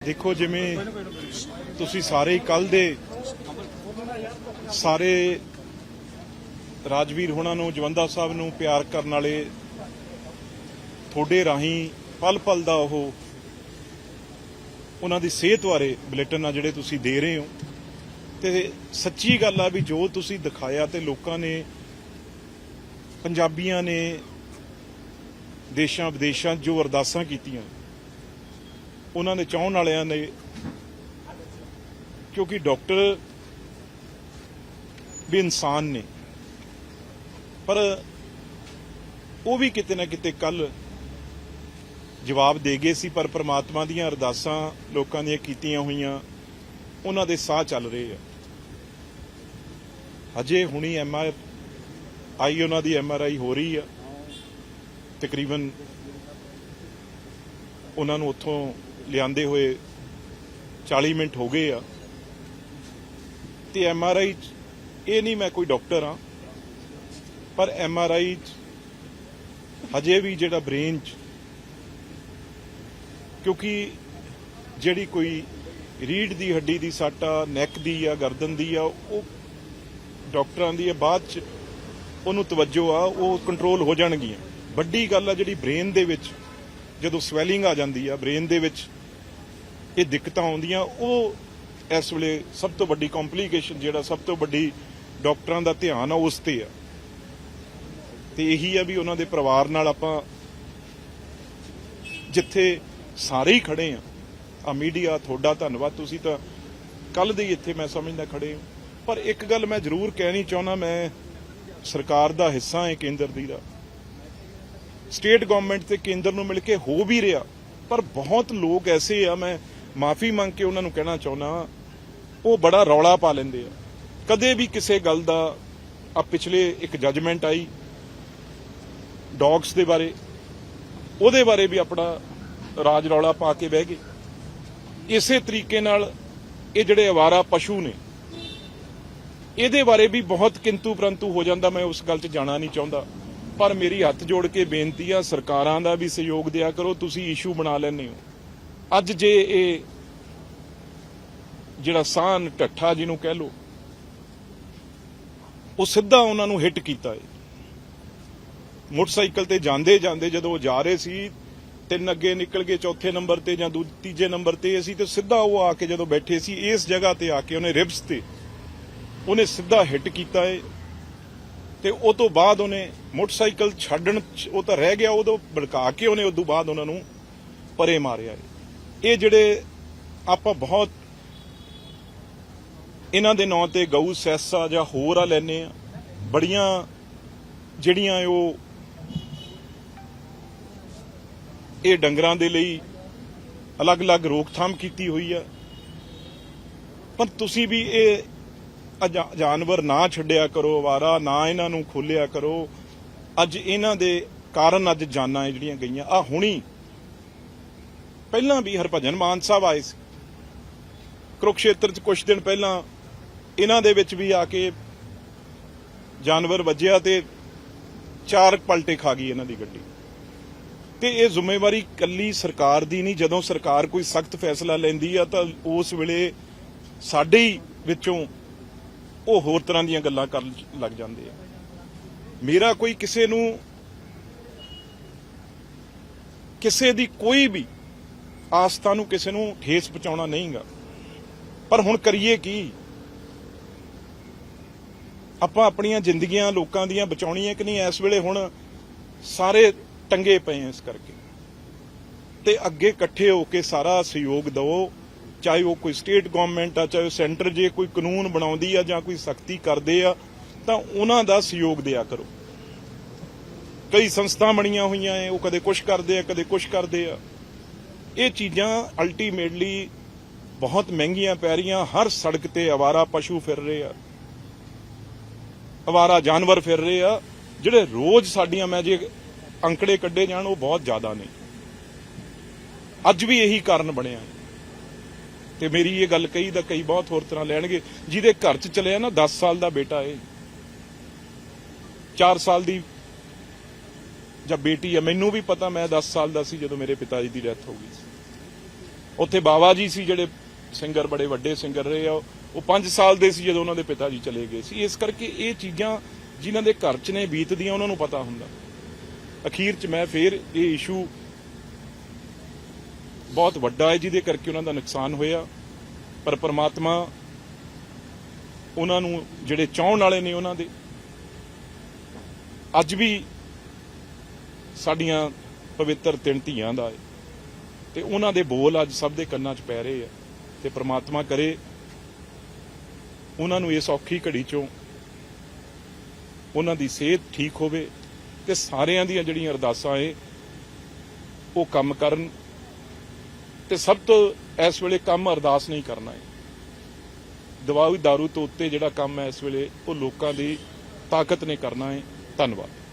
ਦੇਖੋ ਜਿਵੇਂ ਤੁਸੀਂ ਸਾਰੇ ਕੱਲ ਦੇ ਸਾਰੇ ਰਾਜਵੀਰ ਹੋਣਾ ਨੂੰ, ਜਵੰਦਾ ਸਾਹਿਬ ਨੂੰ ਪਿਆਰ ਕਰਨ ਵਾਲੇ ਤੁਹਾਡੇ ਰਾਹੀਂ ਪਲ ਪਲ ਦਾ ਉਹ ਉਹਨਾਂ ਦੀ ਸਿਹਤ ਬਾਰੇ ਬੁਲੇਟਨ ਆ ਜਿਹੜੇ ਤੁਸੀਂ ਦੇ ਰਹੇ ਹੋ। ਤੇ ਸੱਚੀ ਗੱਲ ਆ ਵੀ ਜੋ ਤੁਸੀਂ ਦਿਖਾਇਆ ਤੇ ਲੋਕਾਂ ਨੇ, ਪੰਜਾਬੀਆਂ ਨੇ ਦੇਸ਼ਾਂ ਵਿਦੇਸ਼ਾਂ ਜੋ ਅਰਦਾਸਾਂ ਕੀਤੀਆਂ ਉਹਨਾਂ ਦੇ ਚਾਹਣ ਵਾਲਿਆਂ ਨੇ ਕਿਉਂਕਿ ਡਾਕਟਰ ਵੀ ਇਨਸਾਨ ਨੇ। ਪਰ ਉਹ ਵੀ ਕਿਤੇ ਨਾ ਕਿਤੇ ਕੱਲ ਜਵਾਬ ਦੇ ਗਏ ਸੀ, ਪਰ ਪ੍ਰਮਾਤਮਾ ਦੀਆਂ ਅਰਦਾਸਾਂ ਲੋਕਾਂ ਦੀਆਂ ਕੀਤੀਆਂ ਹੋਈਆਂ, ਉਹਨਾਂ ਦੇ ਸਾਹ ਚੱਲ ਰਹੇ ਆ। ਹਜੇ ਹੁਣੀ ਐਮ ਆਰ ਆਈ ਉਹਨਾਂ ਦੀ ਐਮ ਆਰ ਆਈ ਹੋ ਰਹੀ ਆ। ਤਕਰੀਬਨ ਉਹਨਾਂ ਨੂੰ ਉੱਥੋਂ ਲਿਆਂਦੇ ਹੋਏ 40 ਮਿੰਟ ਹੋ ਗਏ ਆ। ਤੇ ਐਮ ਆਰ ਆਈ ਇਹ ਨਹੀਂ ਮੈਂ ਕੋਈ ਡਾਕਟਰ ਆ ਪਰ ਐਮ ਆਰ ਆਈ ਹਜੇ ਵੀ ਜਿਹੜਾ ਬ੍ਰੇਨ ਚ, ਕਿਉਂਕਿ ਜਿਹੜੀ ਕੋਈ ਰੀੜ ਦੀ ਹੱਡੀ ਦੀ ਸੱਟ ਆ, ਨੈਕ ਦੀ ਆ, ਗਰਦਨ ਦੀ ਆ, ਉਹ ਡਾਕਟਰਾਂ ਦੀ ਆ, ਬਾਅਦ ਚ ਉਹਨੂੰ ਤਵੱਜੋ ਆ, ਉਹ ਕੰਟਰੋਲ ਹੋ ਜਾਣਗੀਆਂ। ਵੱਡੀ ਗੱਲ ਆ ਜਿਹੜੀ ਬ੍ਰੇਨ ਦੇ ਵਿੱਚ ਜਦੋਂ ਸਵੈਲਿੰਗ ਆ ਜਾਂਦੀ ਆ ਬ੍ਰੇਨ ਦੇ ਵਿੱਚ, ਇਹ ਦਿੱਕਤਾਂ ਆਉਂਦੀਆਂ। ਉਹ ਇਸ ਵੇਲੇ ਸਭ ਤੋਂ ਵੱਡੀ ਕੰਪਲਿਕੇਸ਼ਨ ਜਿਹੜਾ ਸਭ ਤੋਂ ਵੱਡੀ ਡਾਕਟਰਾਂ ਦਾ ਧਿਆਨ ਆ, ਉਸ ਤੇ ਆ। ਤੇ ਇਹੀ ਆ ਵੀ ਉਹਨਾਂ ਦੇ ਪਰਿਵਾਰ ਨਾਲ ਆਪਾਂ ਜਿੱਥੇ ਸਾਰੇ ਹੀ ਖੜੇ ਆ ਆ ਮੀਡੀਆ, ਤੁਹਾਡਾ ਧੰਨਵਾਦ। ਤੁਸੀਂ ਤਾਂ ਕੱਲ ਦੇ ਇੱਥੇ ਮੈਂ ਸਮਝਦਾ ਖੜੇ ਹੋ। ਪਰ ਇੱਕ ਗੱਲ ਮੈਂ ਜ਼ਰੂਰ ਕਹਿਣੀ ਚਾਹੁੰਦਾ, ਮੈਂ ਸਰਕਾਰ ਦਾ ਹਿੱਸਾ ਹੈ ਕੇਂਦਰ ਦੀ ਦਾ। ਸਟੇਟ ਗਵਰਨਮੈਂਟ ਤੇ ਕੇਂਦਰ ਨੂੰ ਮਿਲ ਕੇ ਹੋ ਵੀ ਰਿਹਾ, ਪਰ ਬਹੁਤ ਲੋਕ ਐਸੇ ਆ, ਮੈਂ ਮਾਫੀ ਮੰਗ ਕੇ ਉਹਨਾਂ ਨੂੰ ਕਹਿਣਾ ਚਾਹੁੰਦਾ ਉਹ ਬੜਾ ਰੌਲਾ ਪਾ ਲੈਂਦੇ ਆ। ਕਦੇ ਵੀ ਕਿਸੇ ਗੱਲ ਦਾ ਆ ਪਿਛਲੇ ਇੱਕ ਜੱਜਮੈਂਟ ਆਈ ਡੌਗਸ ਦੇ ਬਾਰੇ, ਉਹਦੇ ਬਾਰੇ ਵੀ ਆਪਣਾ ਰਾਜ ਰੌਲਾ ਪਾ ਕੇ ਬਹਿ ਗਏ। ਇਸੇ ਤਰੀਕੇ ਨਾਲ ਇਹ ਜਿਹੜੇ ਅਵਾਰਾ ਪਸ਼ੂ ਨੇ, ਇਹਦੇ ਬਾਰੇ ਵੀ ਬਹੁਤ ਕਿੰਤੂ ਪਰੰਤੂ ਹੋ ਜਾਂਦਾ, ਮੈਂ ਉਸ ਗੱਲ 'ਚ ਜਾਣਾ ਨਹੀਂ ਚਾਹੁੰਦਾ। ਪਰ ਮੇਰੀ ਹੱਥ ਜੋੜ ਕੇ ਬੇਨਤੀ ਆ, ਸਰਕਾਰਾਂ ਦਾ ਵੀ ਸਹਿਯੋਗ ਦਿਆ ਕਰੋ, ਤੁਸੀਂ ਇਸ਼ੂ ਬਣਾ ਲੈਂਦੇ ਹੋ। ਅੱਜ ਜੇ ਇਹ ਜਿਹੜਾ ਸਾਨ ਢੱਠਾ ਜਿਹਨੂੰ ਕਹਿ ਲੋ ਉਹ ਸਿੱਧਾ ਉਹਨਾਂ ਨੂੰ ਹਿੱਟ ਕੀਤਾ ਹੈ ਮੋਟਰਸਾਈਕਲ ਤੇ ਜਾਂਦੇ ਜਾਂਦੇ ਜਦੋਂ ਉਹ ਜਾ ਰਹੇ ਸੀ, ਤਿੰਨ ਅੱਗੇ ਨਿਕਲ ਗਏ, ਚੌਥੇ ਨੰਬਰ ਤੇ ਜਾਂ ਦੂ, ਤੀਜੇ ਨੰਬਰ ਤੇ ਅਸੀਂ ਤੇ ਸਿੱਧਾ ਉਹ ਆ ਕੇ ਜਦੋਂ ਬੈਠੇ ਸੀ, ਇਸ ਜਗ੍ਹਾ ਤੇ ਆ ਕੇ ਉਹਨੇ ਰਿਬਸ ਤੇ ਉਹਨੇ ਸਿੱਧਾ ਹਿੱਟ ਕੀਤਾ ਹੈ ਤੇ ਉਹ ਤੋਂ ਬਾਅਦ ਉਹਨੇ ਮੋਟਰਸਾਈਕਲ ਛੱਡਣ 'ਚ ਉਹ ਤਾਂ ਰਹਿ ਗਿਆ, ਉਦੋਂ ਭੜਕਾ ਕੇ ਉਹਨੇ ਉਦੋਂ ਬਾਅਦ ਉਹਨਾਂ ਨੂੰ ਪਰੇ ਮਾਰਿਆ ਇਹ ਜਿਹੜੇ ਆਪਾਂ ਬਹੁਤ ਇਹਨਾਂ ਦੇ ਨਾਂ ਤੇ ਗਊ, ਸੈਸਾ ਜਾਂ ਹੋਰ ਆ ਲੈਨੇ ਆ ਬੜੀਆਂ ਜਿਹੜੀਆਂ ਉਹ ਇਹ ਡੰਗਰਾਂ ਦੇ ਲਈ ਅਲੱਗ-ਅਲੱਗ ਰੋਕਥਾਮ ਕੀਤੀ ਹੋਈ ਆ। ਪਰ ਤੁਸੀਂ ਵੀ ਇਹ ਜਾਨਵਰ ਨਾ ਛੱਡਿਆ ਕਰੋ, ਅਵਾਰਾ ਨਾ ਇਹਨਾਂ ਨੂੰ ਖੋਲਿਆ ਕਰੋ। ਅੱਜ ਇਹਨਾਂ ਦੇ ਕਾਰਨ ਅੱਜ ਜਾਨਾਂ ਜਿਹੜੀਆਂ ਗਈਆਂ। ਆ ਹੁਣੀ ਪਹਿਲਾਂ ਵੀ ਹਰਭਜਨ ਮਾਨ ਸਾਹਿਬ ਆਏ ਸੀ। ਕੁਰੂਕਸ਼ੇਤਰ ਚ ਕੁਝ ਦਿਨ ਪਹਿਲਾਂ ਇਹਨਾਂ ਦੇ ਵਿੱਚ ਵੀ ਆ ਕੇ ਜਾਨਵਰ ਵੱਜਿਆ ਤੇ ਚਾਰ ਪਲਟੇ ਖਾ ਗਈ ਇਹਨਾਂ ਦੀ ਗੱਡੀ। ਤੇ ਇਹ ਜ਼ਿੰਮੇਵਾਰੀ ਕੱਲੀ ਸਰਕਾਰ ਦੀ ਨਹੀਂ। ਜਦੋਂ ਸਰਕਾਰ ਕੋਈ ਸਖਤ ਫੈਸਲਾ ਲੈਂਦੀ ਆ ਤਾਂ ਉਸ ਵੇਲੇ ਸਾਡੇ ਹੀ ਵਿੱਚੋਂ ਉਹ ਹੋਰ ਤਰ੍ਹਾਂ ਦੀਆਂ ਗੱਲਾਂ ਕਰਨ ਲੱਗ ਜਾਂਦੇ ਆ। ਮੇਰਾ ਕੋਈ ਕਿਸੇ ਨੂੰ ਕਿਸੇ ਦੀ ਕੋਈ ਵੀ ਆਸਥਾ ਨੂੰ ਕਿਸੇ ਨੂੰ ਠੇਸ ਪਹੁੰਚਾਉਣਾ ਨਹੀਂਗਾ। ਪਰ ਹੁਣ ਕਰੀਏ ਕੀ? ਆਪਾਂ ਆਪਣੀਆਂ ਜ਼ਿੰਦਗੀਆਂ ਲੋਕਾਂ ਦੀਆਂ ਬਚਾਉਣੀਆਂ ਕਿ ਨਹੀਂ? ਇਸ ਵੇਲੇ ਹੁਣ ਸਾਰੇ ਟੰਗੇ ਪਏ ਇਸ ਕਰਕੇ। ਤੇ ਅੱਗੇ ਇਕੱਠੇ ਹੋ ਕੇ ਸਾਰਾ ਸਹਿਯੋਗ ਦਿਓ। ਚਾਹੇ ਉਹ ਕੋਈ ਸਟੇਟ ਗਵਰਨਮੈਂਟ ਆ, ਚਾਹੇ ਉਹ ਸੈਂਟਰ ਜੇ ਕੋਈ ਕਾਨੂੰਨ ਬਣਾਉਂਦੀ ਆ ਜਾਂ ਕੋਈ ਸਖਤੀ ਕਰਦੇ ਆ, ਤਾਂ ਉਹਨਾਂ ਦਾ ਸਹਿਯੋਗ ਦਿਆ ਕਰੋ। ਕਈ ਸੰਸਥਾ ਬਣੀਆਂ ਹੋਈਆਂ ਐ, ਉਹ ਕਦੇ ਕੁਝ ਕਰਦੇ ਆ, ਕਦੇ ਕੁਝ ਕਰਦੇ ਆ। ਇਹ ਚੀਜ਼ਾਂ ਅਲਟੀਮੇਟਲੀ ਬਹੁਤ ਮਹਿੰਗੀਆਂ ਪੈ ਰਹੀਆਂ, ਹਰ ਸੜਕ ਤੇ ਆਵਾਰਾ ਪਸ਼ੂ ਫਿਰ ਰਹੇ ਆ। ਆਵਾਰਾ ਜਾਨਵਰ ਫਿਰ ਰਹੇ ਆ। ਜਿਹੜੇ ਰੋਜ਼ ਸਾਡੀਆਂ ਮੈਂ ਜੇ ਅੰਕੜੇ ਕੱਢੇ ਜਾਣ, ਉਹ ਬਹੁਤ ਜ਼ਿਆਦਾ ਨੇ। ਅੱਜ ਵੀ ਇਹੀ ਕਾਰਨ ਬਣਿਆ। ਤੇ ਮੇਰੀ ਇਹ ਗੱਲ ਕਹੀ ਦਾ ਕਈ ਬਹੁਤ ਹੋਰ ਤਰ੍ਹਾਂ ਲੈਣਗੇ। ਜਿਹਦੇ ਘਰ 'ਚ ਚਲਿਆ ਨਾ 10 ਸਾਲ ਦਾ ਬੇਟਾ ਏ 4 ਸਾਲ ਦੀ ਜਾਂ ਬੇਟੀ ਆ, ਮੈਨੂੰ ਵੀ ਪਤਾ ਮੈਂ 10 ਸਾਲ ਦਾ ਸੀ ਜਦੋਂ ਮੇਰੇ ਪਿਤਾ ਜੀ ਦੀ ਡੈਥ ਹੋ ਗਈ ਸੀ। ਉੱਥੇ ਬਾਵਾ ਜੀ ਸੀ ਜਿਹੜੇ ਸਿੰਗਰ ਬੜੇ ਵੱਡੇ ਸਿੰਗਰ ਰਹੇ ਆ, ਉਹ 5 ਸਾਲ ਦੇ ਸੀ ਜਦੋਂ ਉਹਨਾਂ ਦੇ ਪਿਤਾ ਜੀ ਚਲੇ ਗਏ ਸੀ। ਇਸ ਕਰਕੇ ਇਹ ਚੀਜ਼ਾਂ ਜਿਨ੍ਹਾਂ ਦੇ ਘਰ 'ਚ ਨੇ, ਬੀਤਦੀਆਂ, ਉਹਨਾਂ ਨੂੰ ਪਤਾ ਹੁੰਦਾ। ਅਖੀਰ 'ਚ ਮੈਂ ਫੇਰ ਇਹ ਇਸ਼ੂ ਬਹੁਤ ਵੱਡਾ ਹੈ, ਜਿਹਦੇ ਕਰਕੇ ਉਹਨਾਂ ਦਾ ਨੁਕਸਾਨ ਹੋਇਆ। ਪਰ ਪ੍ਰਮਾਤਮਾ ਉਹਨਾਂ ਨੂੰ ਜਿਹੜੇ ਚਾਹਣ ਵਾਲੇ ਨੇ ਉਹਨਾਂ ਦੇ, ਅੱਜ ਵੀ ਸਾਡੀਆਂ ਪਵਿੱਤਰ ਤਿੰਨ ਧੀਆਂ ਦਾ ਹੈ। ਤੇ ਉਹਨਾਂ ਦੇ ਬੋਲ ਅੱਜ ਸਭ ਦੇ ਕੰਨਾਂ 'ਚ ਪੈ ਰਹੇ ਆ। ਤੇ ਪ੍ਰਮਾਤਮਾ ਕਰੇ, ਉਹਨਾਂ ਨੂੰ ਇਸ ਔਖੀ ਘੜੀ 'ਚੋਂ ਉਹਨਾਂ ਦੀ ਸਿਹਤ ਠੀਕ ਹੋਵੇ ਤੇ ਸਾਰਿਆਂ ਦੀਆਂ ਜਿਹੜੀਆਂ ਅਰਦਾਸਾਂ ਏ, ਉਹ ਕੰਮ ਕਰਨ ਤੇ ਸਭ ਤੋਂ ਇਸ ਵੇਲੇ ਕੰਮ ਅਰਦਾਸ ਨਹੀਂ ਕਰਨਾ ਹੈ। ਦਵਾਈ ਦਾਰੂ ਤੋਂ ਉੱਤੇ ਜਿਹੜਾ ਕੰਮ ਹੈ ਇਸ ਵੇਲੇ ਉਹ ਲੋਕਾਂ ਦੀ ਤਾਕਤ ਨੇ ਕਰਨਾ ਹੈ। ਧੰਨਵਾਦ।